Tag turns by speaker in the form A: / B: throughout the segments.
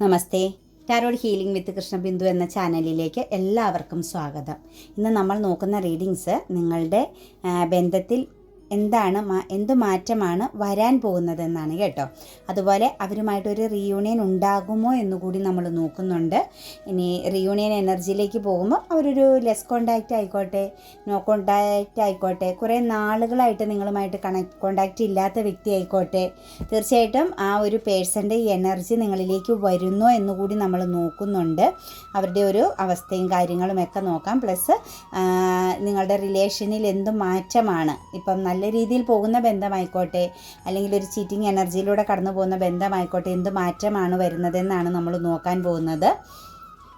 A: Namaste. Tarot healing with Krishnabindu എന്ന ചാനലിലേക്ക് എല്ലാവർക്കും സ്വാഗതം. ഇന്ന് നമ്മൾ നോക്കുന്ന റീഡിങ്സ് നിങ്ങളുടെ ബന്ധത്തിൽ എന്താണ് എന്ത് മാറ്റമാണ് വരാൻ പോകുന്നതെന്നാണ് കേട്ടോ. അതുപോലെ അവരുമായിട്ടൊരു റീയൂണിയൻ ഉണ്ടാകുമോ എന്നുകൂടി നമ്മൾ നോക്കുന്നുണ്ട്. ഇനി റീയൂണിയൻ എനർജിയിലേക്ക് പോകുമ്പോൾ അവരൊരു ലെസ് കോണ്ടാക്റ്റ് ആയിക്കോട്ടെ നോ കോണ്ടാക്റ്റ് ആയിക്കോട്ടെ കുറേ നാളുകളായിട്ട് നിങ്ങളുമായിട്ട് കണക്ട് കോണ്ടാക്റ്റ് ഇല്ലാത്ത വ്യക്തി ആയിക്കോട്ടെ. തീർച്ചയായിട്ടും ആ ഒരു പേഴ്സന്റെ എനർജി നിങ്ങളിലേക്ക് വരുന്നോ എന്നുകൂടി നമ്മൾ നോക്കുന്നുണ്ട്. അവരുടെ ഒരു അവസ്ഥയും കാര്യങ്ങളും ഒക്കെ നോക്കാം. പ്ലസ് നിങ്ങളുടെ റിലേഷനിൽ എന്ത് മാറ്റമാണ്? ഇപ്പം നല്ല രീതിയിൽ പോകുന്ന ബന്ധമായിക്കോട്ടെ അല്ലെങ്കിൽ ഒരു ചീറ്റിംഗ് എനർജിയിലൂടെ കടന്നു പോകുന്ന ബന്ധമായിക്കോട്ടെ എന്ത് മാറ്റമാണ് വരുന്നതെന്നാണ് നമ്മൾ നോക്കാൻ പോകുന്നത്.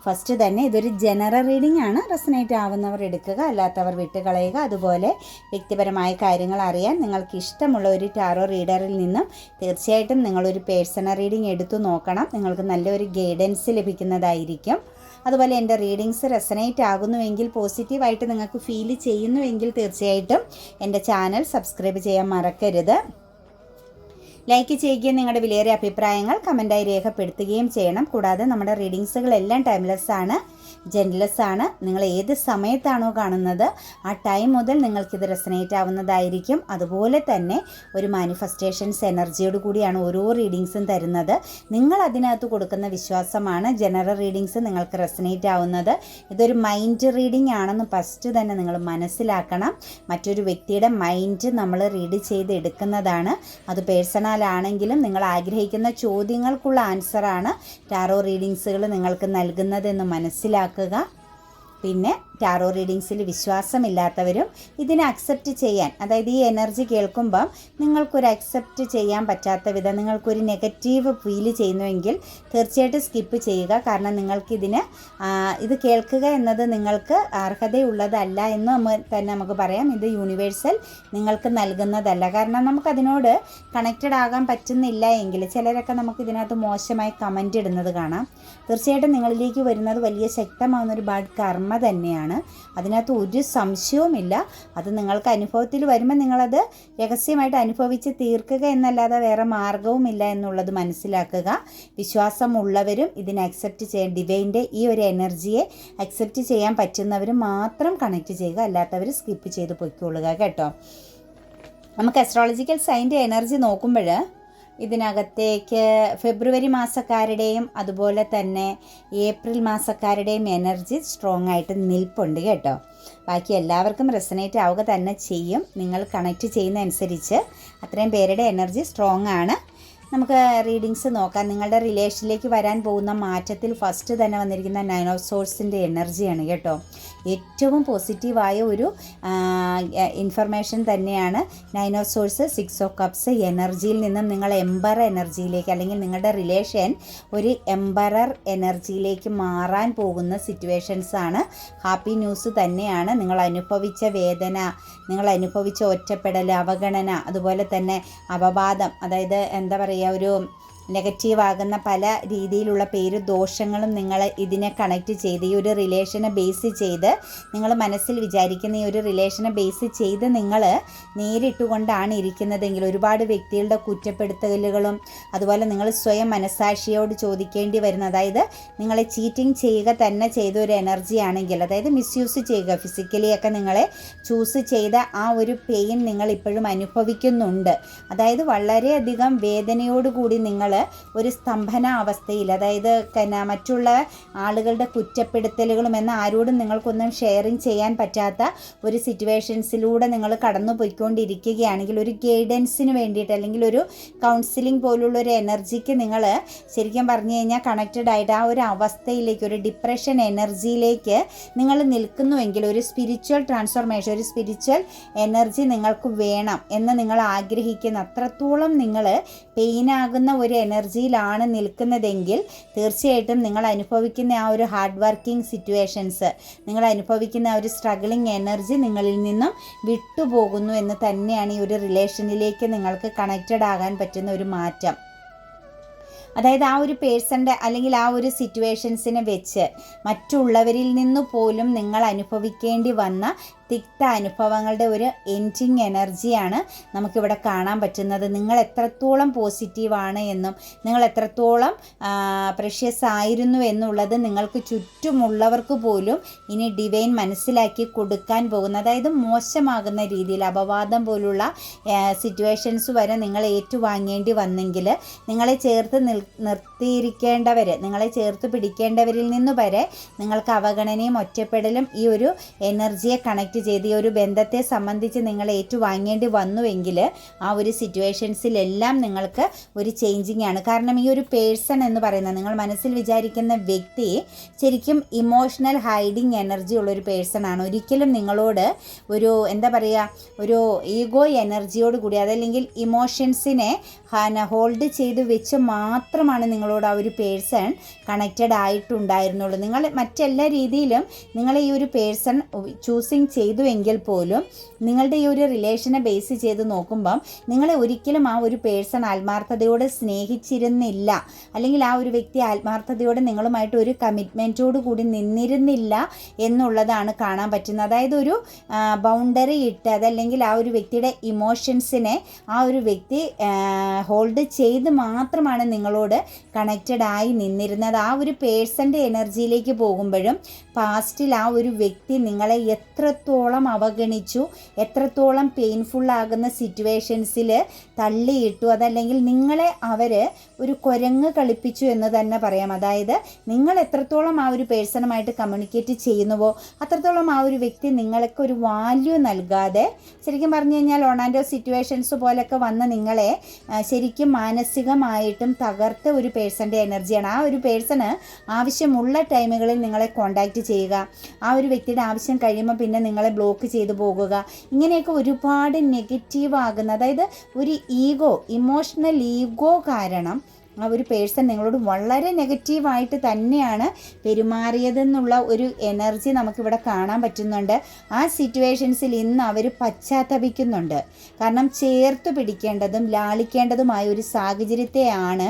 A: ഫസ്റ്റ് തന്നെ ഇതൊരു ജനറൽ റീഡിംഗ് ആണ്. റെസനേറ്റ് ആവുന്നവർ എടുക്കുക അല്ലാത്തവർ വിട്ടുകളയുക. അതുപോലെ വ്യക്തിപരമായ കാര്യങ്ങൾ അറിയാൻ നിങ്ങൾക്ക് ഇഷ്ടമുള്ള ഒരു ടാറോ റീഡറിൽ നിന്നും തീർച്ചയായിട്ടും നിങ്ങളൊരു പേഴ്സണൽ റീഡിംഗ് എടുത്തു നോക്കണം. നിങ്ങൾക്ക് നല്ലൊരു ഗൈഡൻസ് ലഭിക്കുന്നതായിരിക്കും. അതുപോലെ എന്റെ റീഡിങ്സ് റെസനേറ്റ് ആകുന്നുവെങ്കിൽ പോസിറ്റീവായിട്ട് നിങ്ങൾക്ക് ഫീൽ ചെയ്യുന്നുവെങ്കിൽ തീർച്ചയായിട്ടും എന്റെ ചാനൽ സബ്സ്ക്രൈബ് ചെയ്യാൻ മറക്കരുത്. ലൈക്ക് ചെയ്യുകയും നിങ്ങളുടെ വിലയേറിയ അഭിപ്രായങ്ങൾ കമന്റായി രേഖപ്പെടുത്തുകയും ചെയ്യണം. കൂടാതെ നമ്മുടെ റീഡിങ്സുകളെല്ലാം ടൈംലെസ് ആണ്. ജെൻലെസ് ആണ് നിങ്ങൾ ഏത് സമയത്താണോ കാണുന്നത് ആ ടൈം മുതൽ നിങ്ങൾക്കിത് റെസനേറ്റ് ആവുന്നതായിരിക്കും. അതുപോലെ തന്നെ ഒരു മാനിഫെസ്റ്റേഷൻസ് എനർജിയോട് കൂടിയാണ് ഓരോ റീഡിങ്സും തരുന്നത്. നിങ്ങൾ അതിനകത്ത് കൊടുക്കുന്ന വിശ്വാസമാണ് ജനറൽ റീഡിങ്സ് നിങ്ങൾക്ക് റെസനേറ്റ് ആവുന്നത്. ഇതൊരു മൈൻഡ് റീഡിംഗ് ആണെന്ന് ഫസ്റ്റ് തന്നെ നിങ്ങൾ മനസ്സിലാക്കണം. മറ്റൊരു വ്യക്തിയുടെ മൈൻഡ് നമ്മൾ റീഡ് ചെയ്ത് എടുക്കുന്നതാണ്. അത് പേഴ്സണൽ ആണെങ്കിലും നിങ്ങൾ ആഗ്രഹിക്കുന്ന ചോദ്യങ്ങൾക്കുള്ള ആൻസറാണ് ടാറോ റീഡിങ്സുകൾ നിങ്ങൾക്ക് നൽകുന്നതെന്ന് മനസ്സിലാക്കുക പിന്നെ ടാറോ റീഡിങ്സിൽ വിശ്വാസമില്ലാത്തവരും ഇതിനെ അക്സെപ്റ്റ് ചെയ്യാൻ അതായത് ഈ എനർജി കേൾക്കുമ്പം നിങ്ങൾക്കൊരു അക്സെപ്റ്റ് ചെയ്യാൻ പറ്റാത്ത വിധം നിങ്ങൾക്കൊരു നെഗറ്റീവ് ഫീൽ ചെയ്യുന്നുവെങ്കിൽ തീർച്ചയായിട്ടും സ്കിപ്പ് ചെയ്യുക. കാരണം നിങ്ങൾക്കിതിന് ഇത് കേൾക്കുക എന്നത് നിങ്ങൾക്ക് അർഹതയുള്ളതല്ല എന്ന് തന്നെ നമുക്ക് പറയാം. ഇത് യൂണിവേഴ്സൽ നിങ്ങൾക്ക് നൽകുന്നതല്ല. കാരണം നമുക്കതിനോട് കണക്റ്റഡ് ആകാൻ പറ്റുന്നില്ല എങ്കിൽ ചിലരൊക്കെ നമുക്ക് ഇതിനകത്ത് മോശമായി കമന്റ് ഇടുന്നത് കാണാം. തീർച്ചയായിട്ടും നിങ്ങളിലേക്ക് വരുന്നത് വലിയ ശക്തമാകുന്ന ഒരു ബാഡ് കർമ്മ തന്നെയാണ്. അതിനകത്ത് ഒരു സംശയവുമില്ല. അത് നിങ്ങൾക്ക് അനുഭവത്തിൽ വരുമ്പോൾ നിങ്ങളത് രഹസ്യമായിട്ട് അനുഭവിച്ച് തീർക്കുക എന്നല്ലാതെ വേറെ മാർഗവുമില്ല എന്നുള്ളത് മനസ്സിലാക്കുക. വിശ്വാസമുള്ളവരും ഇതിനെ അക്സെപ്റ്റ് ചെയ്യാൻ ഡിവൈന്റെ ഈ ഒരു എനർജിയെ അക്സെപ്റ്റ് ചെയ്യാൻ പറ്റുന്നവരും മാത്രം കണക്ട് ചെയ്യുക. അല്ലാത്തവർ സ്കിപ്പ് ചെയ്ത് പൊയ്ക്കൊള്ളുക കേട്ടോ. നമുക്ക് അസ്ട്രോളജിക്കൽ സൈന്റെ എനർജി നോക്കുമ്പോൾ ഇതിനകത്തേക്ക് ഫെബ്രുവരി മാസക്കാരുടെയും അതുപോലെ തന്നെ ഏപ്രിൽ മാസക്കാരുടെയും എനർജി സ്ട്രോങ് ആയിട്ട് നിൽപ്പുണ്ട് കേട്ടോ. ബാക്കി എല്ലാവർക്കും റെസനേറ്റ് ആവുക തന്നെ ചെയ്യും. നിങ്ങൾ കണക്റ്റ് ചെയ്യുന്ന അനുസരിച്ച് അത്രയും പേരുടെ എനർജി സ്ട്രോങ് ആണ് നമുക്ക് റീഡിങ്സ് നോക്കാം. നിങ്ങളുടെ റിലേഷനിലേക്ക് വരാൻ പോകുന്ന മാറ്റത്തിൽ ഫസ്റ്റ് തന്നെ വന്നിരിക്കുന്ന നയൻ ഓഫ് സോഴ്സിന്റെ എനർജിയാണ് കേട്ടോ. ഏറ്റവും പോസിറ്റീവായ ഒരു ഇൻഫർമേഷൻ തന്നെയാണ് nine of swords six of cups എനർജിയിൽ നിന്നും നിങ്ങൾ എംബർ എനർജിയിലേക്ക് അല്ലെങ്കിൽ നിങ്ങളുടെ റിലേഷൻ ഒരു എംബറർ എനർജിയിലേക്ക് മാറാൻ പോകുന്ന സിറ്റുവേഷൻസ് ആണ്. ഹാപ്പി ന്യൂസ് തന്നെയാണ്. നിങ്ങൾ അനുഭവിച്ച വേദന നിങ്ങൾ അനുഭവിച്ച ഒറ്റപ്പെടൽ അവഗണന അതുപോലെ തന്നെ അപവാദം അതായത് എന്താ പറയുക ഒരു നെഗറ്റീവ് ആകുന്ന പല രീതിയിലുള്ള പേര് ദോഷങ്ങളും നിങ്ങൾ ഇതിനെ കണക്റ്റ് ചെയ്ത് ഈ ഒരു റിലേഷനെ ബേസ് ചെയ്ത് നിങ്ങൾ മനസ്സിൽ വിചാരിക്കുന്ന ഈ ഒരു റിലേഷനെ ബേസ് ചെയ്ത് നിങ്ങൾ നേരിട്ടുകൊണ്ടാണ് ഇരിക്കുന്നതെങ്കിൽ ഒരുപാട് വ്യക്തികളുടെ കുറ്റപ്പെടുത്തലുകളും അതുപോലെ നിങ്ങൾ സ്വയം മനസാക്ഷിയോട് ചോദിക്കേണ്ടി വരുന്ന അതായത് നിങ്ങളെ ചീറ്റിംഗ് ചെയ്യുക തന്നെ ചെയ്ത ഒരു എനർജി ആണെങ്കിൽ അതായത് മിസ്യൂസ് ചെയ്യുക ഫിസിക്കലി ഒക്കെ നിങ്ങളെ ചൂസ് ചെയ്ത ആ ഒരു പെയിൻ നിങ്ങൾ ഇപ്പോഴും അനുഭവിക്കുന്നുണ്ട്. അതായത് വളരെയധികം വേദനയോടുകൂടി നിങ്ങൾ ഒരു സ്തംഭന അവസ്ഥയിൽ അതായത് പിന്നെ മറ്റുള്ള ആളുകളുടെ കുറ്റപ്പെടുത്തലുകളും എന്ന ആരോടും നിങ്ങൾക്കൊന്നും ഷെയറിങ് ചെയ്യാൻ പറ്റാത്ത ഒരു സിറ്റുവേഷൻസിലൂടെ നിങ്ങൾ കടന്നു പോയിക്കൊണ്ടിരിക്കുകയാണെങ്കിൽ ഒരു ഗൈഡൻസിന് വേണ്ടിയിട്ട് അല്ലെങ്കിൽ ഒരു കൗൺസിലിംഗ് പോലുള്ള ഒരു എനർജിക്ക് നിങ്ങൾ ശരിക്കും പറഞ്ഞു കഴിഞ്ഞാൽ കണക്റ്റഡ് ആയിട്ട് ആ ഒരു അവസ്ഥയിലേക്ക് ഒരു ഡിപ്രഷൻ എനർജിയിലേക്ക് നിങ്ങൾ നിൽക്കുന്നുവെങ്കിൽ ഒരു സ്പിരിച്വൽ ട്രാൻസ്ഫോർമേഷൻ ഒരു സ്പിരിച്വൽ എനർജി നിങ്ങൾക്ക് വേണം എന്ന് നിങ്ങൾ ആഗ്രഹിക്കുന്ന അത്രത്തോളം നിങ്ങൾ പെയിനാകുന്ന ഒരു എനർജിയിലാണ് നിൽക്കുന്നതെങ്കിൽ തീർച്ചയായിട്ടും നിങ്ങൾ അനുഭവിക്കുന്ന ആ ഒരു ഹാർഡ് വർക്കിംഗ് സിറ്റുവേഷൻസ് നിങ്ങൾ അനുഭവിക്കുന്ന ആ ഒരു സ്ട്രഗിളിങ് എനർജി നിങ്ങളിൽ നിന്നും വിട്ടുപോകുന്നു എന്ന് തന്നെയാണ് ഈ ഒരു റിലേഷനിലേക്ക് നിങ്ങൾക്ക് കണക്റ്റഡ് ആകാൻ പറ്റുന്ന ഒരു മാറ്റം. അതായത് ആ ഒരു പേഴ്സന്റെ അല്ലെങ്കിൽ ആ ഒരു സിറ്റുവേഷൻസിനെ വെച്ച് മറ്റുള്ളവരിൽ നിന്ന് പോലും നിങ്ങൾ അനുഭവിക്കേണ്ടി വന്ന തിക്ത അനുഭവങ്ങളുടെ ഒരു എൻഡിങ് എനർജിയാണ് നമുക്കിവിടെ കാണാൻ പറ്റുന്നത്. നിങ്ങൾ എത്രത്തോളം പോസിറ്റീവാണ് എന്നും നിങ്ങൾ എത്രത്തോളം പ്രഷ്യസ് ആയിരുന്നു എന്നുള്ളത് നിങ്ങൾക്ക് ചുറ്റുമുള്ളവർക്ക് പോലും ഇനി ഡിവൈൻ മനസ്സിലാക്കി കൊടുക്കാൻ പോകുന്ന അതായത് മോശമാകുന്ന രീതിയിൽ അപവാദം പോലുള്ള സിറ്റുവേഷൻസ് വരെ നിങ്ങൾ ഏറ്റുവാങ്ങേണ്ടി വന്നെങ്കിൽ നിങ്ങളെ ചേർത്ത് നിൽ നിർത്തിയിരിക്കേണ്ടവർ നിങ്ങളെ ചേർത്ത് പിടിക്കേണ്ടവരിൽ നിന്ന് വരെ നിങ്ങൾക്ക് അവഗണനയും ഒറ്റപ്പെടലും ഈ ഒരു എനർജിയെ കണക്ട് ചെയ്ത് ഈ ഒരു ബന്ധത്തെ സംബന്ധിച്ച് നിങ്ങൾ ഏറ്റുവാങ്ങേണ്ടി വന്നുവെങ്കിൽ ആ ഒരു സിറ്റുവേഷൻസിലെല്ലാം നിങ്ങൾക്ക് ഒരു ചേഞ്ചിങ് ആണ്. കാരണം ഈ ഒരു പേഴ്സൺ എന്ന് പറയുന്നത് നിങ്ങൾ മനസ്സിൽ വിചാരിക്കുന്ന വ്യക്തി ശരിക്കും ഇമോഷണൽ ഹൈഡിങ് എനർജി ഉള്ള ഒരു പേഴ്സൺ ആണ്. ഒരിക്കലും നിങ്ങളോട് ഒരു എന്താ പറയുക ഒരു ഈഗോ എനർജിയോട് കൂടി അതല്ലെങ്കിൽ ഇമോഷൻസിനെ ഹോൾഡ് ചെയ്ത് വെച്ച് മാത്രമാണ് നിങ്ങളോട് ആ ഒരു പേഴ്സൺ കണക്റ്റഡ് ആയിട്ടുണ്ടായിരുന്നുള്ളൂ. നിങ്ങൾ മറ്റെല്ലാ രീതിയിലും നിങ്ങൾ ഈ ഒരു പേഴ്സൺ ചൂസിങ് ചെയ്തു എങ്കിൽ പോലും നിങ്ങളുടെ ഈ ഒരു റിലേഷനെ ബേസ് ചെയ്ത് നോക്കുമ്പം നിങ്ങളെ ഒരിക്കലും ആ ഒരു പേഴ്സൺ ആത്മാർത്ഥതയോടെ സ്നേഹിച്ചിരുന്നില്ല. അല്ലെങ്കിൽ ആ ഒരു വ്യക്തി ആത്മാർത്ഥതയോടെ നിങ്ങളുമായിട്ട് ഒരു കമ്മിറ്റ്മെന്റോട് കൂടി നിന്നിരുന്നില്ല എന്നുള്ളതാണ് കാണാൻ പറ്റുന്നത്. അതായത് ഒരു ബൗണ്ടറി ഇട്ട് അതല്ലെങ്കിൽ ആ ഒരു വ്യക്തിയുടെ ഇമോഷൻസിനെ ആ ഒരു വ്യക്തി ഹോൾഡ് ചെയ്ത് മാത്രമാണ് നിങ്ങളോട് കണക്റ്റഡ് ആയി നിന്നിരുന്നത്. ആ ഒരു പേഴ്സന്റെ എനർജിയിലേക്ക് പോകുമ്പോഴും പാസ്റ്റിൽ ആ ഒരു വ്യക്തി നിങ്ങളെ എത്രത്തോളം അവഗണിച്ചു എത്രത്തോളം പെയിൻഫുൾ ആകുന്ന സിറ്റുവേഷൻസിൽ തള്ളിയിട്ടു അതല്ലെങ്കിൽ നിങ്ങളെ അവർ ഒരു കുരങ്ങ് കളിപ്പിച്ചു എന്ന് തന്നെ പറയാം. അതായത് നിങ്ങൾ എത്രത്തോളം ആ ഒരു പേഴ്സണുമായിട്ട് കമ്മ്യൂണിക്കേറ്റ് ചെയ്യുന്നുവോ അത്രത്തോളം ആ ഒരു വ്യക്തി നിങ്ങൾക്ക് ഒരു വാല്യൂ നൽകാതെ ശരിക്കും പറഞ്ഞു കഴിഞ്ഞാൽ ഒണാൻഡോ സിറ്റുവേഷൻസ് പോലൊക്കെ വന്ന് നിങ്ങളെ ശരിക്കും മാനസികമായിട്ടും തകർത്ത ഒരു പേഴ്സന്റെ എനർജിയാണ് ആ ഒരു പേഴ്സണ് ആവശ്യമുള്ള ടൈമുകളിൽ നിങ്ങളെ കോണ്ടാക്റ്റ് ചെയ്യുക. ആ ഒരു വ്യക്തിയുടെ ആവശ്യം കഴിയുമ്പോൾ പിന്നെ നിങ്ങളെ ബ്ലോക്ക് ചെയ്തു പോകുക. ഇങ്ങനെയൊക്കെ ഒരുപാട് നെഗറ്റീവ് ആകുന്ന അതായത് ഒരു ഈഗോ ഇമോഷണൽ ഈഗോ കാരണം ആ ഒരു പേഴ്സൺ നിങ്ങളോട് വളരെ നെഗറ്റീവായിട്ട് തന്നെയാണ് പെരുമാറിയതെന്നുള്ള ഒരു എനർജി നമുക്കിവിടെ കാണാൻ പറ്റുന്നുണ്ട്. ആ സിറ്റുവേഷൻസിൽ ഇന്ന് അവർ പശ്ചാത്തപിക്കുന്നുണ്ട്. കാരണം ചേർത്ത് പിടിക്കേണ്ടതും ലാളിക്കേണ്ടതുമായ ഒരു സാഹചര്യത്തെയാണ്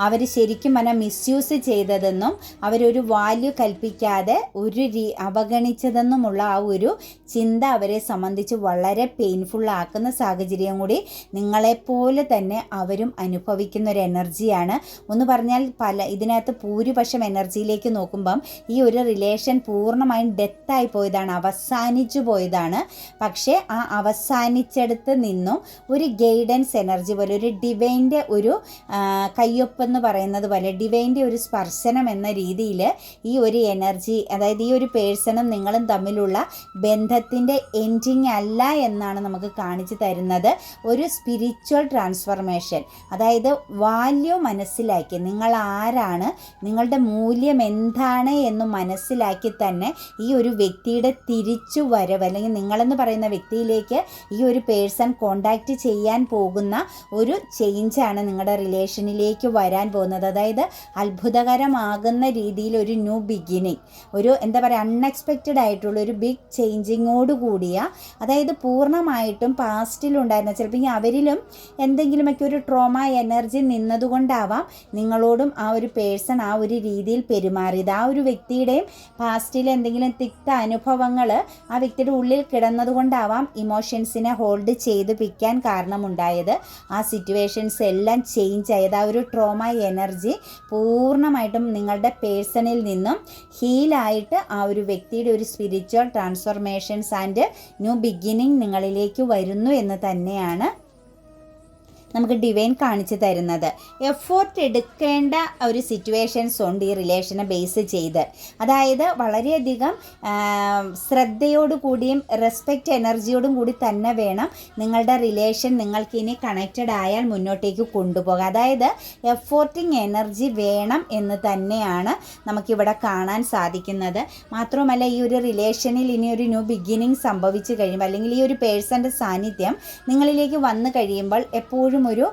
A: അവർ ശരിക്കും അവനെ മിസ്യൂസ് ചെയ്തതെന്നും അവരൊരു വാല്യൂ കൽപ്പിക്കാതെ ഒരു രീ അവഗണിച്ചതെന്നുമുള്ള ആ ഒരു ചിന്ത അവരെ സംബന്ധിച്ച് വളരെ പെയിൻഫുൾ ആക്കുന്ന സാഹചര്യം കൂടി നിങ്ങളെപ്പോലെ തന്നെ അവരും അനുഭവിക്കുന്ന ഒരു എനർജിയാണ് ഒന്ന് പറഞ്ഞാൽ പല ഇതിനകത്ത് ഭൂരിപക്ഷം എനർജിയിലേക്ക് നോക്കുമ്പം ഈ ഒരു റിലേഷൻ പൂർണമായും ഡെത്തായി പോയതാണ് അവസാനിച്ചു പോയതാണ്. പക്ഷേ ആ അവസാനിച്ചെടുത്ത് നിന്നും ഒരു ഗൈഡൻസ് എനർജി പോലെ ഒരു ഡിവൈന്റെ ഒരു കയ്യൊപ്പ് എന്ന് പറയുന്നത് പോലെ ഡിവൈന്റെ ഒരു സ്പർശനം എന്ന രീതിയിൽ ഈ ഒരു എനർജി അതായത് ഈ ഒരു പേഴ്സണും നിങ്ങളും തമ്മിലുള്ള ബന്ധത്തിന്റെ എൻഡിങ് അല്ല എന്നാണ് നമുക്ക് കാണിച്ചു തരുന്നത്. ഒരു സ്പിരിച്വൽ ട്രാൻസ്ഫർമേഷൻ അതായത് വാല്യൂ മനസ്സിലാക്കി നിങ്ങൾ ആരാണ് നിങ്ങളുടെ മൂല്യം എന്താണ് എന്ന് മനസ്സിലാക്കി തന്നെ ഈ ഒരു വ്യക്തിയുടെ തിരിച്ചു വരവ് അല്ലെങ്കിൽ നിങ്ങളെന്ന് പറയുന്ന വ്യക്തിയിലേക്ക് ഈ ഒരു പേഴ്സൺ കോണ്ടാക്റ്റ് ചെയ്യാൻ പോകുന്ന ഒരു ചേഞ്ചാണ് നിങ്ങളുടെ റിലേഷനിലേക്ക് വരാൻ വരാൻ പോകുന്നത്. അതായത് അത്ഭുതകരമാകുന്ന രീതിയിൽ ഒരു ന്യൂ ബിഗിനിങ് ഒരു എന്താ പറയുക അൺഎക്സ്പെക്റ്റഡ് ആയിട്ടുള്ള ഒരു ബിഗ് ചേഞ്ചിങ്ങോട് കൂടിയ അതായത് പൂർണമായിട്ടും പാസ്റ്റിലുണ്ടായിരുന്ന ചിലപ്പോൾ ഈ അവരിലും എന്തെങ്കിലുമൊക്കെ ഒരു ട്രോമ എനർജി നിന്നതുകൊണ്ടാവാം നിങ്ങളോടും ആ ഒരു പേഴ്സൺ ആ ഒരു രീതിയിൽ പെരുമാറിയത്. ആ ഒരു വ്യക്തിയുടെയും പാസ്റ്റിൽ എന്തെങ്കിലും തിക്ത അനുഭവങ്ങൾ ആ വ്യക്തിയുടെ ഉള്ളിൽ കിടന്നതുകൊണ്ടാവാം ഇമോഷൻസിനെ ഹോൾഡ് ചെയ്ത് പിക്കാൻ കാരണമുണ്ടായത്. ആ സിറ്റുവേഷൻസ് എല്ലാം ചേഞ്ച് ആയത്. ആ ഒരു ട്രോമ എനർജി പൂർണമായിട്ടും നിങ്ങളുടെ പേഴ്സണിൽ നിന്നും ഹീലായിട്ട് ആ ഒരു വ്യക്തിയുടെ ഒരു spiritual transformations and new beginning നിങ്ങളിലേക്ക് വരുന്നു എന്ന് തന്നെയാണ് നമുക്ക് ഡിവൈൻ കാണിച്ചു തരുന്നത്. എഫോർട്ട് എടുക്കേണ്ട ഒരു സിറ്റുവേഷൻസ് ഉണ്ട് ഈ റിലേഷനെ ബേസ് ചെയ്ത്. അതായത് വളരെയധികം ശ്രദ്ധയോടുകൂടിയും റെസ്പെക്റ്റ് എനർജിയോടും കൂടി തന്നെ വേണം നിങ്ങളുടെ റിലേഷൻ നിങ്ങൾക്ക് ഇനി കണക്റ്റഡ് ആയാൽ മുന്നോട്ടേക്ക് കൊണ്ടുപോകാം അതായത് എഫോർട്ടിങ് എനർജി വേണം എന്ന് തന്നെയാണ് നമുക്കിവിടെ കാണാൻ സാധിക്കുന്നത്. മാത്രമല്ല ഈ ഒരു റിലേഷനിൽ ഇനി ഒരു ന്യൂ ബിഗിനിങ് സംഭവിച്ചു കഴിയുമ്പോൾ അല്ലെങ്കിൽ ഈ ഒരു പേഴ്സന്റെ സാന്നിധ്യം നിങ്ങളിലേക്ക് വന്നു കഴിയുമ്പോൾ എപ്പോഴും എപ്പോഴും ഒരു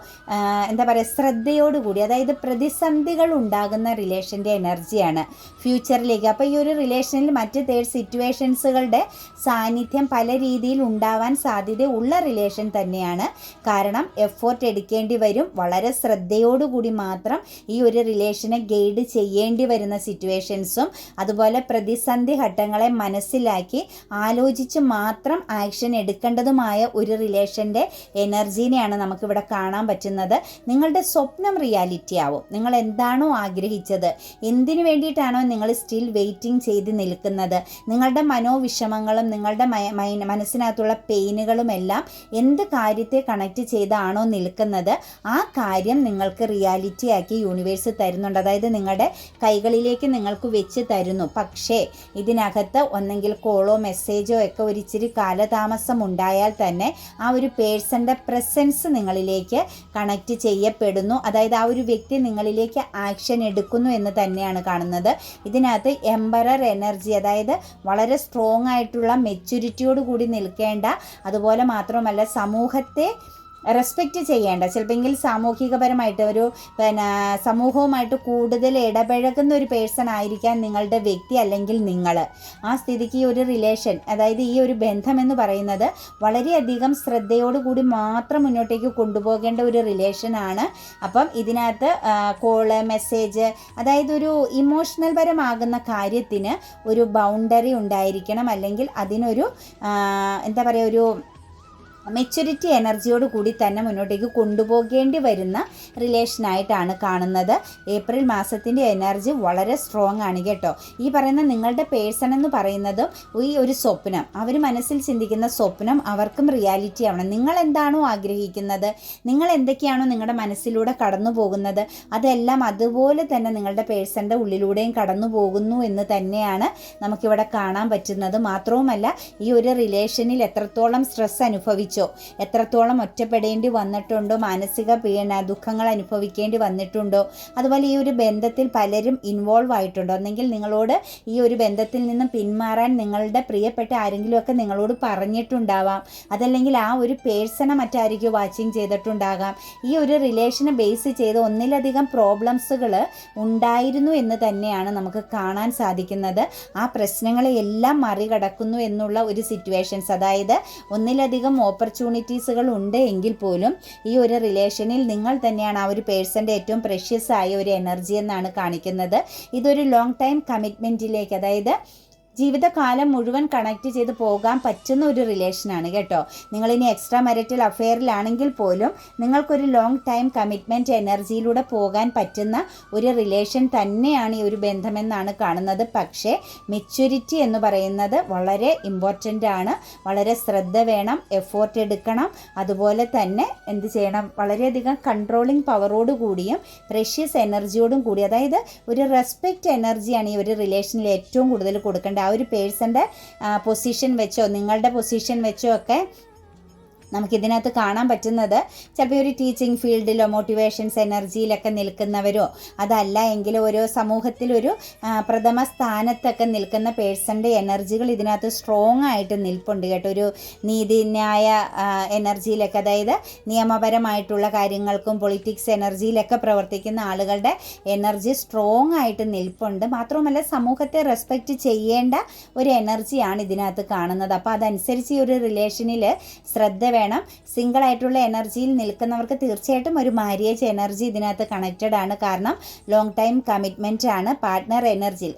A: എന്താ പറയുക ശ്രദ്ധയോടുകൂടി അതായത് പ്രതിസന്ധികൾ ഉണ്ടാകുന്ന റിലേഷന്റെ എനർജിയാണ് ഫ്യൂച്ചറിലേക്ക് അപ്പോൾ ഈ ഒരു റിലേഷനിൽ മറ്റ് തേർഡ് സിറ്റുവേഷൻസുകളുടെ സാന്നിധ്യം പല രീതിയിൽ ഉണ്ടാവാൻ സാധ്യത ഉള്ള റിലേഷൻ തന്നെയാണ്. കാരണം എഫോർട്ട് എടുക്കേണ്ടി വരും. വളരെ ശ്രദ്ധയോടുകൂടി മാത്രം ഈ ഒരു റിലേഷനെ ഗൈഡ് ചെയ്യേണ്ടി വരുന്ന സിറ്റുവേഷൻസും അതുപോലെ പ്രതിസന്ധി ഘട്ടങ്ങളെ മനസ്സിലാക്കി ആലോചിച്ച് മാത്രം ആക്ഷൻ എടുക്കേണ്ടതുമായ ഒരു റിലേഷന്റെ എനർജീനെയാണ് നമുക്കിവിടെ കാണാൻ പറ്റുന്നത് നിങ്ങളുടെ സ്വപ്നം റിയാലിറ്റി ആവും. നിങ്ങൾ എന്താണോ ആഗ്രഹിച്ചത് എന്തിനു വേണ്ടിയിട്ടാണോ നിങ്ങൾ സ്റ്റിൽ വെയിറ്റിംഗ് ചെയ്ത് നിൽക്കുന്നത് നിങ്ങളുടെ മനോവിഷമങ്ങളും നിങ്ങളുടെ മനസ്സിനകത്തുള്ള പെയിനുകളും എല്ലാം എന്ത് കാര്യത്തെ കണക്ട് ചെയ്താണോ നിൽക്കുന്നത് ആ കാര്യം നിങ്ങൾക്ക് റിയാലിറ്റി ആക്കി യൂണിവേഴ്സ് തരുന്നുണ്ട്. അതായത് നിങ്ങളുടെ കൈകളിലേക്ക് നിങ്ങൾക്ക് വെച്ച് തരുന്നു. പക്ഷേ ഇതിനകത്ത് ഒന്നെങ്കിൽ കോളോ മെസ്സേജോ ഒക്കെ ഒരിച്ചിരി കാലതാമസം ഉണ്ടായാൽ തന്നെ ആ ഒരു പേഴ്സന്റെ പ്രസൻസ് നിങ്ങളിലേക്ക് കണക്ട് ചെയ്യപ്പെടുന്നു. അതായത് ആ ഒരു വ്യക്തി നിങ്ങളിലേക്ക് ആക്ഷൻ എടുക്കുന്നു എന്ന് തന്നെയാണ് കാണുന്നത്. ഇതിനകത്ത് എംബറർ എനർജി അതായത് വളരെ സ്ട്രോങ് ആയിട്ടുള്ള മെച്യൂരിറ്റിയോട് കൂടി നിൽക്കേണ്ട അതുപോലെ മാത്രമല്ല സമൂഹത്തെ റെസ്പെക്റ്റ് ചെയ്യേണ്ട. ചിലപ്പോൾ സാമൂഹികപരമായിട്ട് ഒരു പിന്നെ സമൂഹവുമായിട്ട് കൂടുതൽ ഇടപഴകുന്ന ഒരു പേഴ്സൺ ആയിരിക്കാം നിങ്ങളുടെ വ്യക്തി അല്ലെങ്കിൽ നിങ്ങൾ ആ സ്ഥിതിക്ക് ഈ ഒരു റിലേഷൻ അതായത് ഈ ഒരു ബന്ധം എന്ന് പറയുന്നത് വളരെയധികം ശ്രദ്ധയോടുകൂടി മാത്രം മുന്നോട്ടേക്ക് കൊണ്ടുപോകേണ്ട ഒരു റിലേഷനാണ് അപ്പം ഇതിനകത്ത് കോൾ മെസ്സേജ് അതായത് ഒരു ഇമോഷണൽ പരമാകുന്ന കാര്യത്തിന് ഒരു ബൗണ്ടറി ഉണ്ടായിരിക്കണം. അല്ലെങ്കിൽ അതിനൊരു എന്താ പറയുക ഒരു മെച്യൂരിറ്റി എനർജിയോട് കൂടി തന്നെ മുന്നോട്ടേക്ക് കൊണ്ടുപോകേണ്ടി വരുന്ന റിലേഷനായിട്ടാണ് കാണുന്നത്. ഏപ്രിൽ മാസത്തിന്റെ എനർജി വളരെ സ്ട്രോങ് ആണ് കേട്ടോ. ഈ പറയുന്ന നിങ്ങളുടെ പേഴ്സൺ എന്ന് പറയുന്നതും ഈ ഒരു സ്വപ്നം അവർ മനസ്സിൽ ചിന്തിക്കുന്ന സ്വപ്നം അവർക്കും റിയാലിറ്റി ആവണം നിങ്ങൾ എന്താണോ ആഗ്രഹിക്കുന്നത്? നിങ്ങൾ എന്തൊക്കെയാണോ നിങ്ങളുടെ മനസ്സിലൂടെ കടന്നു പോകുന്നത്? അതെല്ലാം അതുപോലെ തന്നെ നിങ്ങളുടെ പേഴ്സന്റെ ഉള്ളിലൂടെയും കടന്നു പോകുന്നു എന്ന് തന്നെയാണ് നമുക്കിവിടെ കാണാൻ പറ്റുന്നത്. മാത്രവുമല്ല ഈ ഒരു റിലേഷനിൽ എത്രത്തോളം സ്ട്രെസ് അനുഭവിച്ചോ എത്രത്തോളം ഒറ്റപ്പെടേണ്ടി വന്നിട്ടുണ്ടോ മാനസിക പീഡന ദുഃഖങ്ങൾ അനുഭവിക്കേണ്ടി വന്നിട്ടുണ്ടോ അതുപോലെ ഈ ഒരു ബന്ധത്തിൽ പലരും ഇൻവോൾവ് ആയിട്ടുണ്ടോ? അല്ലെങ്കിൽ നിങ്ങളോട് ഈ ഒരു ബന്ധത്തിൽ നിന്നും പിന്മാറാൻ നിങ്ങളുടെ പ്രിയപ്പെട്ട ആരെങ്കിലുമൊക്കെ നിങ്ങളോട് പറഞ്ഞിട്ടുണ്ടാവാം. അതല്ലെങ്കിൽ ആ ഒരു പേഴ്സണെ മറ്റായിരിക്കും വാച്ചിങ് ചെയ്തിട്ടുണ്ടാകാം. ഈ ഒരു റിലേഷനെ ബേസ് ചെയ്ത് ഒന്നിലധികം പ്രോബ്ലംസുകൾ ഉണ്ടായിരുന്നു എന്ന് തന്നെയാണ് നമുക്ക് കാണാൻ സാധിക്കുന്നത്. ആ പ്രശ്നങ്ങളെ എല്ലാം മറികടക്കുന്നു എന്നുള്ള ഒരു സിറ്റുവേഷൻസ് അതായത് ഒന്നിലധികം ഓപ്പർച്യൂണിറ്റീസുകൾ ഉണ്ട് എങ്കിൽ പോലും ഈ ഒരു റിലേഷനിൽ നിങ്ങൾ തന്നെയാണ് ആ ഒരു പേഴ്സന്റെ ഏറ്റവും പ്രഷ്യസ് ആയ ഒരു എനർജി എന്നാണ് കാണിക്കുന്നത്. ഇതൊരു ലോങ് ടൈം കമ്മിറ്റ്മെന്റിലേക്ക് അതായത് ജീവിതകാലം മുഴുവൻ കണക്ട് ചെയ്ത് പോകാൻ പറ്റുന്ന ഒരു റിലേഷനാണ് കേട്ടോ. നിങ്ങളിനി എക്സ്ട്രാ മാരിറ്റൽ അഫെയറിലാണെങ്കിൽ പോലും നിങ്ങൾക്കൊരു ലോങ് ടൈം കമ്മിറ്റ്മെന്റ് എനർജിയിലൂടെ പോകാൻ പറ്റുന്ന ഒരു റിലേഷൻ തന്നെയാണ് ഈ ഒരു ബന്ധമെന്നാണ് കാണുന്നത്. പക്ഷേ മെച്യൂരിറ്റി എന്ന് പറയുന്നത് വളരെ ഇമ്പോർട്ടന്റ് ആണ്. വളരെ ശ്രദ്ധ വേണം എഫോർട്ട് എടുക്കണം. അതുപോലെ തന്നെ എന്ത് ചെയ്യണം? വളരെയധികം കൺട്രോളിങ് പവറോട് കൂടിയും പ്രഷ്യസ് എനർജിയോടും കൂടി. അതായത് ഒരു റെസ്പെക്റ്റ് എനർജിയാണ് ഈ ഒരു റിലേഷനിൽ ഏറ്റവും കൂടുതൽ കൊടുക്കേണ്ടത്. ഒരു പേഴ്സന്റെ പൊസിഷൻ വെച്ചോ നിങ്ങളുടെ പൊസിഷൻ വെച്ചോ ഒക്കെ നമുക്കിതിനകത്ത് കാണാൻ പറ്റുന്നത് ചിലപ്പോൾ ഒരു ടീച്ചിങ് ഫീൽഡിലോ മോട്ടിവേഷൻസ് എനർജിയിലൊക്കെ നിൽക്കുന്നവരോ അതല്ല എങ്കിൽ ഒരു സമൂഹത്തിലൊരു പ്രഥമ സ്ഥാനത്തൊക്കെ നിൽക്കുന്ന പേഴ്സന്റെ എനർജികൾ ഇതിനകത്ത് സ്ട്രോങ് ആയിട്ട് നിൽപ്പുണ്ട് കേട്ടോ. ഒരു നീതിന്യായ എനർജിയിലൊക്കെ അതായത് നിയമപരമായിട്ടുള്ള കാര്യങ്ങൾക്കും പൊളിറ്റിക്സ് എനർജിയിലൊക്കെ പ്രവർത്തിക്കുന്ന ആളുകളുടെ എനർജി സ്ട്രോങ് ആയിട്ട് നിൽപ്പുണ്ട്. മാത്രമല്ല സമൂഹത്തെ റെസ്പെക്റ്റ് ചെയ്യേണ്ട ഒരു എനർജിയാണ് ഇതിനകത്ത് കാണുന്നത്. അപ്പോൾ അതനുസരിച്ച് ഈ ഒരു റിലേഷനിൽ ശ്രദ്ധ വേണം. സിംഗിൾ ആയിട്ടുള്ള എനർജിയിൽ നിൽക്കുന്നവർക്ക് തീർച്ചയായിട്ടും ഒരു മാരിയേജ് എനർജി ഇതിനകത്ത് കണക്റ്റഡ് ആണ്. കാരണം ലോങ് ടൈം കമ്മിറ്റ്മെന്റ് ആണ്. പാർട്ട്ണർ എനർജിയിൽ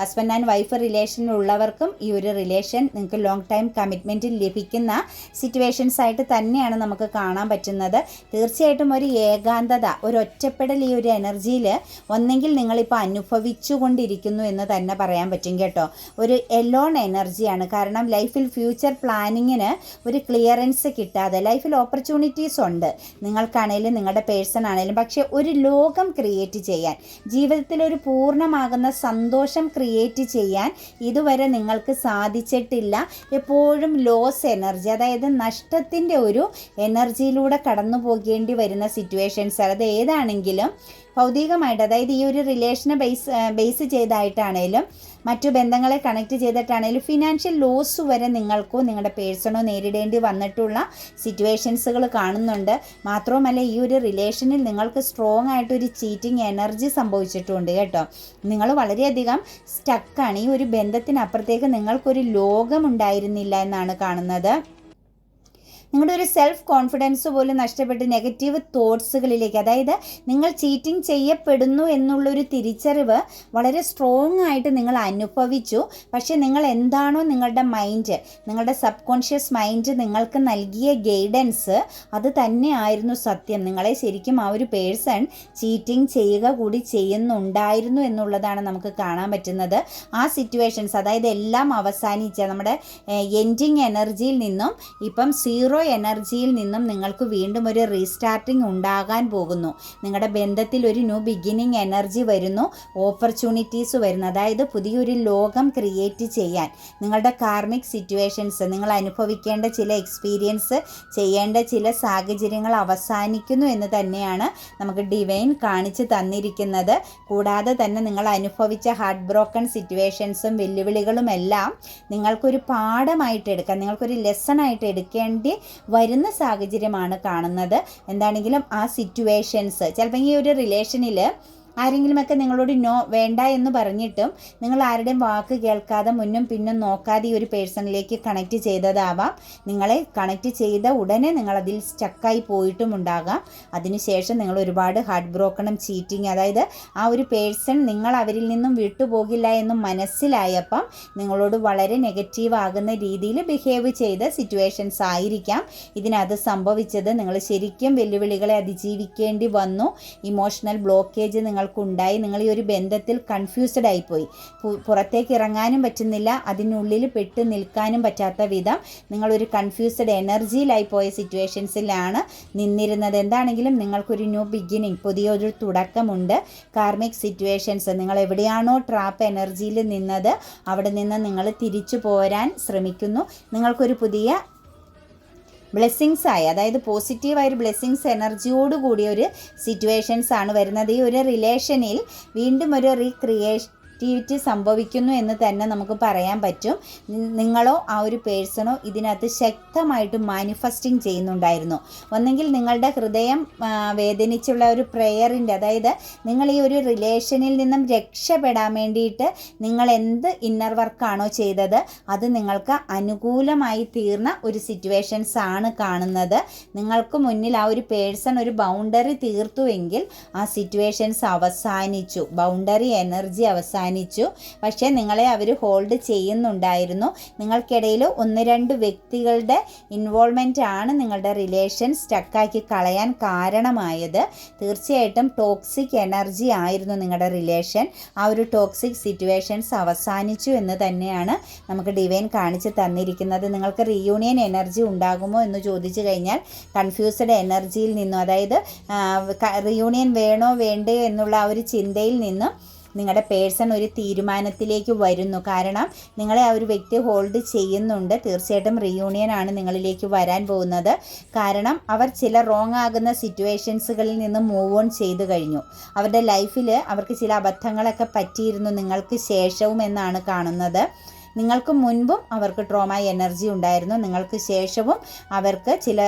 A: ഹസ്ബൻഡ് ആൻഡ് വൈഫ് റിലേഷനിലുള്ളവർക്കും ഈ ഒരു റിലേഷൻ നിങ്ങൾക്ക് ലോങ് ടൈം കമ്മിറ്റ്മെന്റിൽ ലഭിക്കുന്ന സിറ്റുവേഷൻസ് ആയിട്ട് തന്നെയാണ് നമുക്ക് കാണാൻ പറ്റുന്നത്. തീർച്ചയായിട്ടും ഒരു ഏകാന്തത ഒരു ഒറ്റപ്പെടൽ ഈ ഒരു എനർജിയിൽ ഒന്നെങ്കിൽ നിങ്ങളിപ്പോൾ അനുഭവിച്ചു കൊണ്ടിരിക്കുന്നു എന്ന് തന്നെ പറയാൻ പറ്റും കേട്ടോ. ഒരു എലോൺ എനർജിയാണ് കാരണം ലൈഫിൽ ഫ്യൂച്ചർ പ്ലാനിങ്ങിന് ഒരു ക്ലിയറൻസ് കിട്ടാതെ ലൈഫിൽ ഓപ്പർച്യൂണിറ്റീസ് ഉണ്ട്. നിങ്ങൾക്കാണേലും നിങ്ങളുടെ പേഴ്സൺ ആണേലും പക്ഷേ ഒരു ലോകം ക്രിയേറ്റ് ചെയ്യാൻ ജീവിതത്തിൽ ഒരു പൂർണമാകുന്ന സന്തോഷം ക്രിയേറ്റ് ചെയ്യാൻ ഇതുവരെ നിങ്ങൾക്ക് സാധിച്ചിട്ടില്ല. എപ്പോഴും ലോസ് എനർജി അതായത് നഷ്ടത്തിന്റെ ഒരു എനർജിയിലൂടെ കടന്നു പോകേണ്ടി വരുന്ന സിറ്റുവേഷൻസ് അത് ഏതാണെങ്കിലും ഭൗതികമായിട്ട് അതായത് ഈ ഒരു റിലേഷനെ ബേസ് ബേസ് ചെയ്തായിട്ടാണേലും മറ്റു ബന്ധങ്ങളെ കണക്ട് ചെയ്തിട്ടാണെങ്കിലും ഫിനാൻഷ്യൽ ലോസ് വരെ നിങ്ങൾക്കോ നിങ്ങളുടെ പേഴ്സണോ നേരിടേണ്ടി വന്നിട്ടുള്ള സിറ്റുവേഷൻസുകൾ കാണുന്നുണ്ട്. മാത്രവുമല്ല ഈ ഒരു റിലേഷനിൽ നിങ്ങൾക്ക് സ്ട്രോങ് ആയിട്ടൊരു ചീറ്റിംഗ് എനർജി സംഭവിച്ചിട്ടുണ്ട് കേട്ടോ. നിങ്ങൾ വളരെയധികം സ്റ്റക്കാണ് ഈ ഒരു ബന്ധത്തിനപ്പുറത്തേക്ക് നിങ്ങൾക്കൊരു ലോകം ഉണ്ടായിരുന്നില്ല എന്നാണ് കാണുന്നത്. നിങ്ങളുടെ ഒരു സെൽഫ് കോൺഫിഡൻസ് പോലും നഷ്ടപ്പെട്ട് നെഗറ്റീവ് തോട്ട്സുകളിലേക്ക് അതായത് നിങ്ങൾ ചീറ്റിംഗ് ചെയ്യപ്പെടുന്നു എന്നുള്ളൊരു തിരിച്ചറിവ് വളരെ സ്ട്രോങ് ആയിട്ട് നിങ്ങൾ അനുഭവിച്ചു. പക്ഷേ നിങ്ങൾ എന്താണോ നിങ്ങളുടെ മൈൻഡ് നിങ്ങളുടെ സബ് കോൺഷ്യസ് മൈൻഡ് നിങ്ങൾക്ക് നൽകിയ ഗൈഡൻസ് അത് തന്നെയായിരുന്നു സത്യം. നിങ്ങളെ ശരിക്കും ആ ഒരു പേഴ്സൺ ചീറ്റിംഗ് ചെയ്യുക കൂടി ചെയ്യുന്നുണ്ടായിരുന്നു എന്നുള്ളതാണ് നമുക്ക് കാണാൻ പറ്റുന്നത്. ആ സിറ്റുവേഷൻസ് അതായത് എല്ലാം അവസാനിച്ച നമ്മുടെ എൻഡിങ് എനർജിയിൽ നിന്നും ഇപ്പം സീറോ എനർജിയിൽ നിന്നും നിങ്ങൾക്ക് വീണ്ടും ഒരു റീസ്റ്റാർട്ടിംഗ് ഉണ്ടാകാൻ പോകുന്നു. നിങ്ങളുടെ ബന്ധത്തിൽ ഒരു ന്യൂ ബിഗിനിങ് എനർജി വരുന്നു. ഓപ്പർച്യൂണിറ്റീസ് വരുന്നു. അതായത് പുതിയൊരു ലോകം ക്രിയേറ്റ് ചെയ്യാൻ. നിങ്ങളുടെ കാർമിക് സിറ്റുവേഷൻസ് നിങ്ങൾ അനുഭവിക്കേണ്ട ചില എക്സ്പീരിയൻസ് ചെയ്യേണ്ട ചില സാഹചര്യങ്ങൾ അവസാനിക്കുന്നു എന്ന് തന്നെയാണ് നമുക്ക് ഡിവൈൻ കാണിച്ചു തന്നിരിക്കുന്നത്. കൂടാതെ തന്നെ നിങ്ങൾ അനുഭവിച്ച ഹാർട്ട് ബ്രോക്കൺ സിറ്റുവേഷൻസും വെല്ലുവിളികളും എല്ലാം നിങ്ങൾക്കൊരു പാഠമായിട്ട് എടുക്കാം. നിങ്ങൾക്കൊരു ലെസൺ ആയിട്ട് എടുക്കേണ്ടി വരുന്ന സാഹചര്യമാണ് കാണുന്നത്. എന്താണെങ്കിലും ആ സിറ്റുവേഷൻസ് ചിലപ്പോൾ ഈ ഒരു റിലേഷനിൽ ആരെങ്കിലുമൊക്കെ നിങ്ങളോട് നോ വേണ്ട എന്ന് പറഞ്ഞിട്ടും നിങ്ങൾ ആരുടെയും വാക്ക് കേൾക്കാതെ മുന്നും പിന്നും നോക്കാതെ ഈ ഒരു പേഴ്സണിലേക്ക് കണക്ട് ചെയ്തതാവാം. നിങ്ങളെ കണക്ട് ചെയ്ത ഉടനെ നിങ്ങൾ അതിൽ സ്റ്റക്കായി പോയിട്ടും ഉണ്ടാകാം. അതിനുശേഷം നിങ്ങൾ ഒരുപാട് ഹാർട്ട് ബ്രോക്കണും ചീറ്റിങ് അതായത് ആ ഒരു പേഴ്സൺ നിങ്ങൾ അവരിൽ നിന്നും വിട്ടുപോകില്ല എന്ന് മനസ്സിലായപ്പം നിങ്ങളോട് വളരെ നെഗറ്റീവ് ആകുന്ന രീതിയിൽ ബിഹേവ് ചെയ്ത സിറ്റുവേഷൻസ് ആയിരിക്കാം. ഇതിനത് സംഭവിച്ചത് നിങ്ങൾ ശരിക്കും വെല്ലുവിളികളെ അതിജീവിക്കേണ്ടി വന്നു. ഇമോഷണൽ ബ്ലോക്കേജ് നിങ്ങൾ നിങ്ങൾക്കുണ്ടായി നിങ്ങൾ ഈ ഒരു ബന്ധത്തിൽ കൺഫ്യൂസ്ഡ് ആയിപ്പോയി. പുറത്തേക്ക് ഇറങ്ങാനും പറ്റുന്നില്ല. അതിനുള്ളിൽ പെട്ട് നിൽക്കാനും പറ്റാത്ത വിധം നിങ്ങളൊരു കൺഫ്യൂസ്ഡ് എനർജിയിലായി പോയ സിറ്റുവേഷൻസിലാണ് നിന്നിരുന്നത്. എന്താണെങ്കിലും നിങ്ങൾക്കൊരു ന്യൂ ബിഗിനിങ് പുതിയൊരു തുടക്കമുണ്ട്. കാർമിക് സിറ്റുവേഷൻസ് നിങ്ങൾ എവിടെയാണോ ട്രാപ്പ് എനർജിയിൽ നിന്നത് അവിടെ നിന്ന് നിങ്ങൾ തിരിച്ചു പോരാൻ ശ്രമിക്കുന്നു. നിങ്ങൾക്കൊരു പുതിയ ബ്ലെസ്സിങ്സ് ആയി. അതായത് പോസിറ്റീവായ ഒരു ബ്ലെസ്സിങ്സ് എനർജിയോട് കൂടിയ ഒരു സിറ്റുവേഷൻസ് ആണ് വരുന്നത്. ഈ ഒരു റിലേഷനിൽ വീണ്ടും ഒരു റീക്രിയേഷൻ ആക്ടിവിറ്റി സംഭവിക്കുന്നു എന്ന് തന്നെ നമുക്ക് പറയാൻ പറ്റും. നിങ്ങളോ ആ ഒരു പേഴ്സണോ ഇതിനകത്ത് ശക്തമായിട്ട് മാനിഫെസ്റ്റിംഗ് ചെയ്യുന്നുണ്ടായിരുന്നു. ഒന്നെങ്കിൽ നിങ്ങളുടെ ഹൃദയം വേദനിച്ചുള്ള ഒരു പ്രെയറിന്റെ അതായത് നിങ്ങൾ ഈ ഒരു റിലേഷനിൽ നിന്നും രക്ഷപ്പെടാൻ വേണ്ടിയിട്ട് നിങ്ങൾ എന്ത് ഇന്നർ വർക്കാണോ ചെയ്തത് അത് നിങ്ങൾക്ക് അനുകൂലമായി തീർന്ന ഒരു സിറ്റുവേഷൻസ് ആണ് കാണുന്നത്. നിങ്ങൾക്ക് മുന്നിൽ ആ ഒരു പേഴ്സൺ ഒരു ബൗണ്ടറി തീർത്തുവെങ്കിൽ ആ സിറ്റുവേഷൻസ് അവസാനിച്ചു. ബൗണ്ടറി എനർജി അവസാനിച്ചു. അവസാനിച്ചു പക്ഷേ നിങ്ങളെ അവർ ഹോൾഡ് ചെയ്യുന്നുണ്ടായിരുന്നു. നിങ്ങൾക്കിടയിൽ ഒന്ന് രണ്ട് വ്യക്തികളുടെ ഇൻവോൾവ്മെന്റ് ആണ് നിങ്ങളുടെ റിലേഷൻ സ്റ്റക്കാക്കി കളയാൻ കാരണമായത്. തീർച്ചയായിട്ടും ടോക്സിക് എനർജി ആയിരുന്നു നിങ്ങളുടെ റിലേഷൻ ആ ഒരു ടോക്സിക് സിറ്റുവേഷൻസ് അവസാനിച്ചു എന്ന് തന്നെയാണ് നമുക്ക് ഡിവൈൻ കാണിച്ച് തന്നിരിക്കുന്നത്. നിങ്ങൾക്ക് റീയൂണിയൻ എനർജി ഉണ്ടാകുമോ എന്ന് ചോദിച്ചു കഴിഞ്ഞാൽ കൺഫ്യൂസ്ഡ് എനർജിയിൽ നിന്നും അതായത് റീയൂണിയൻ വേണോ വേണ്ടേ എന്നുള്ള ആ ഒരു ചിന്തയിൽ നിന്നും നിങ്ങളുടെ പേഴ്സൺ ഒരു തീരുമാനത്തിലേക്ക് വരുന്നു. കാരണം നിങ്ങളെ ആ ഒരു വ്യക്തി ഹോൾഡ് ചെയ്യുന്നുണ്ട്. തീർച്ചയായിട്ടും റീയൂണിയൻ ആണ് നിങ്ങളിലേക്ക് വരാൻ പോകുന്നത്. കാരണം അവർ ചില റോങ് ആകുന്ന സിറ്റുവേഷൻസുകളിൽ നിന്ന് മൂവ് ഓൺ ചെയ്തു കഴിഞ്ഞു. അവരുടെ ലൈഫിൽ അവർക്ക് ചില അബദ്ധങ്ങളൊക്കെ പറ്റിയിരുന്നു നിങ്ങൾക്ക് ശേഷവും എന്നാണ് കാണുന്നത്. നിങ്ങൾക്ക് മുൻപും അവർക്ക് ട്രോമ എനർജി ഉണ്ടായിരുന്നു. നിങ്ങൾക്ക് ശേഷവും അവർക്ക് ചില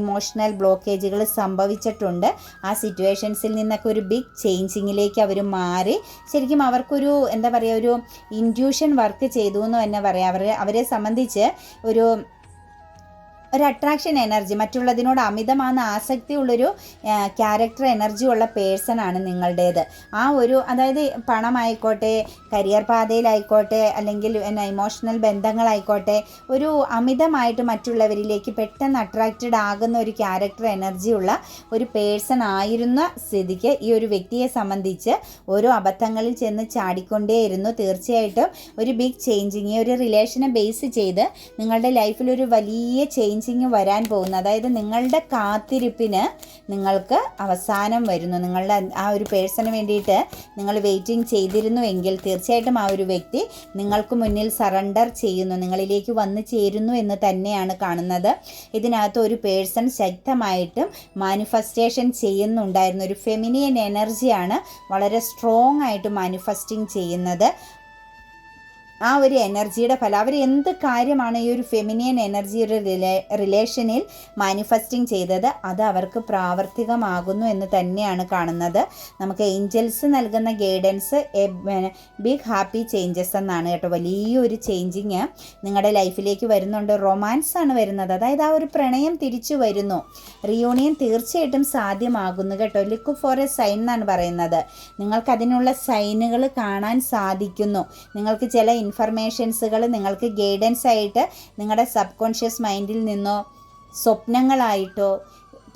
A: ഇമോഷണൽ ബ്ലോക്കേജുകൾ സംഭവിച്ചിട്ടുണ്ട്. ആ സിറ്റുവേഷൻസിൽ നിന്നൊക്കെ ഒരു ബിഗ് ചേഞ്ചിങ്ങിലേക്ക് അവർ മാറി. ശരിക്കും അവർക്കൊരു എന്താ പറയുക ഒരു ഇൻഡ്യൂഷൻ വർക്ക് ചെയ്തു എന്ന് തന്നെ പറയാം. അവർ അവരെ സംബന്ധിച്ച് ഒരു ഒരു അട്രാക്ഷൻ എനർജി മറ്റുള്ളതിനോട് അമിതமான ആസക്തിയുള്ളൊരു ക്യാരക്ടർ എനർജി ഉള്ള പേഴ്സൺ ആണ് നിങ്ങളുടേത്. ആ ഒരു അതായത് പണമായിക്കോട്ടെ കരിയർ പാതയിലായിക്കോട്ടെ അല്ലെങ്കിൽ എന്നാ ഇമോഷണൽ ബന്ധങ്ങളായിക്കോട്ടെ ഒരു അമിതമായിട്ട് മറ്റുള്ളവരിലേക്ക് പെട്ടെന്ന് അട്രാക്റ്റഡ് ആകുന്ന ഒരു ക്യാരക്ടർ എനർജി ഉള്ള ഒരു പേഴ്സൺ ആയിരുന്ന സ്ഥിതിക്ക് ഈ ഒരു വ്യക്തിയെ സംബന്ധിച്ച് ഓരോ അബദ്ധങ്ങളിൽ ചെന്ന് ചാടിക്കൊണ്ടേയിരുന്നു. തീർച്ചയായിട്ടും ഒരു ബിഗ് ചേഞ്ചിങ് ഒരു റിലേഷനെ ബേസ് ചെയ്ത് നിങ്ങളുടെ ലൈഫിൽ ഒരു വലിയ ചേഞ്ച് ചേഞ്ചിങ് വരാൻ പോകുന്നത് അതായത് നിങ്ങളുടെ കാത്തിരിപ്പിന് നിങ്ങൾക്ക് അവസാനം വരുന്നു. നിങ്ങളുടെ ആ ഒരു പേഴ്സണ് വേണ്ടിയിട്ട് നിങ്ങൾ വെയിറ്റിംഗ് ചെയ്തിരുന്നുവെങ്കിൽ തീർച്ചയായിട്ടും ആ ഒരു വ്യക്തി നിങ്ങൾക്ക് മുന്നിൽ സറണ്ടർ ചെയ്യുന്നു. നിങ്ങളിലേക്ക് വന്നു ചേരുന്നു എന്ന് തന്നെയാണ് കാണുന്നത്. ഇതിനകത്ത് ഒരു പേഴ്സൺ ശക്തമായിട്ടും മാനിഫെസ്റ്റേഷൻ ചെയ്യുന്നുണ്ടായിരുന്നു. ഒരു ഫെമിനിയൻ എനർജിയാണ് വളരെ സ്ട്രോങ് ആയിട്ട് മാനിഫെസ്റ്റിംഗ് ചെയ്യുന്നത്. ആ ഒരു എനർജിയുടെ ഫലം. അവർ എന്ത് കാര്യമാണ് ഈ ഒരു ഫെമിനിയൻ എനർജിയുടെ റിലേ റിലേഷനിൽ മാനിഫെസ്റ്റിംഗ് ചെയ്തത്? അത് അവർക്ക് പ്രാവർത്തികമാകുന്നു എന്ന് തന്നെയാണ് കാണുന്നത്. നമുക്ക് ഏഞ്ചൽസ് നൽകുന്ന guidance a big happy changes എന്നാണ് കേട്ടോ വലിയൊരു ചേഞ്ചിങ് നിങ്ങളുടെ ലൈഫിലേക്ക് വരുന്നുണ്ട്. റൊമാൻസ് ആണ് വരുന്നത്. അതായത് ആ ഒരു പ്രണയം തിരിച്ചു വരുന്നു. റിയൂണിയൻ തീർച്ചയായിട്ടും സാധ്യമാകുന്നു കേട്ടോ. ലുക്ക് ഫോർ എ സൈൻ എന്നാണ് പറയുന്നത്. നിങ്ങൾക്ക് അതിനുള്ള സൈനുകൾ കാണാൻ സാധിക്കുന്നു. നിങ്ങൾക്ക് ചില ഇൻഫർമേഷൻസുകൾ നിങ്ങൾക്ക് ഗൈഡൻസ് ആയിട്ട് നിങ്ങളുടെ സബ് കോൺഷ്യസ് മൈൻഡിൽ നിന്നോ സ്വപ്നങ്ങളായിട്ടോ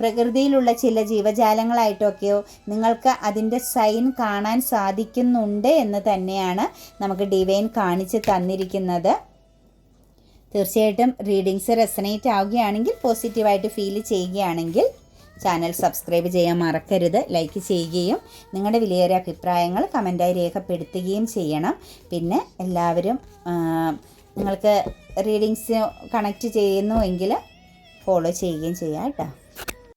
A: പ്രകൃതിയിലുള്ള ചില ജീവജാലങ്ങളായിട്ടൊക്കെയോ നിങ്ങൾക്ക് അതിന്റെ സൈൻ കാണാൻ സാധിക്കുന്നുണ്ട് എന്ന് തന്നെയാണ് നമുക്ക് ഡിവൈൻ കാണിച്ച് തന്നിരിക്കുന്നത്. തീർച്ചയായിട്ടും റീഡിങ്സ് റെസനേറ്റ് ആവുകയാണെങ്കിൽ പോസിറ്റീവായിട്ട് ഫീൽ ചെയ്യുകയാണെങ്കിൽ ചാനൽ സബ്സ്ക്രൈബ് ചെയ്യാൻ മറക്കരുത് ലൈക്ക് ചെയ്യുകയും നിങ്ങളുടെ വിലയേറിയ അഭിപ്രായങ്ങൾ കമന്റായി രേഖപ്പെടുത്തുകയും ചെയ്യണം. പിന്നെ എല്ലാവരും നിങ്ങൾക്ക് റീഡിങ്സ് കണക്റ്റ് ചെയ്യുന്നുവെങ്കിൽ ഫോളോ ചെയ്യുകയും ചെയ്യാം കേട്ടോ.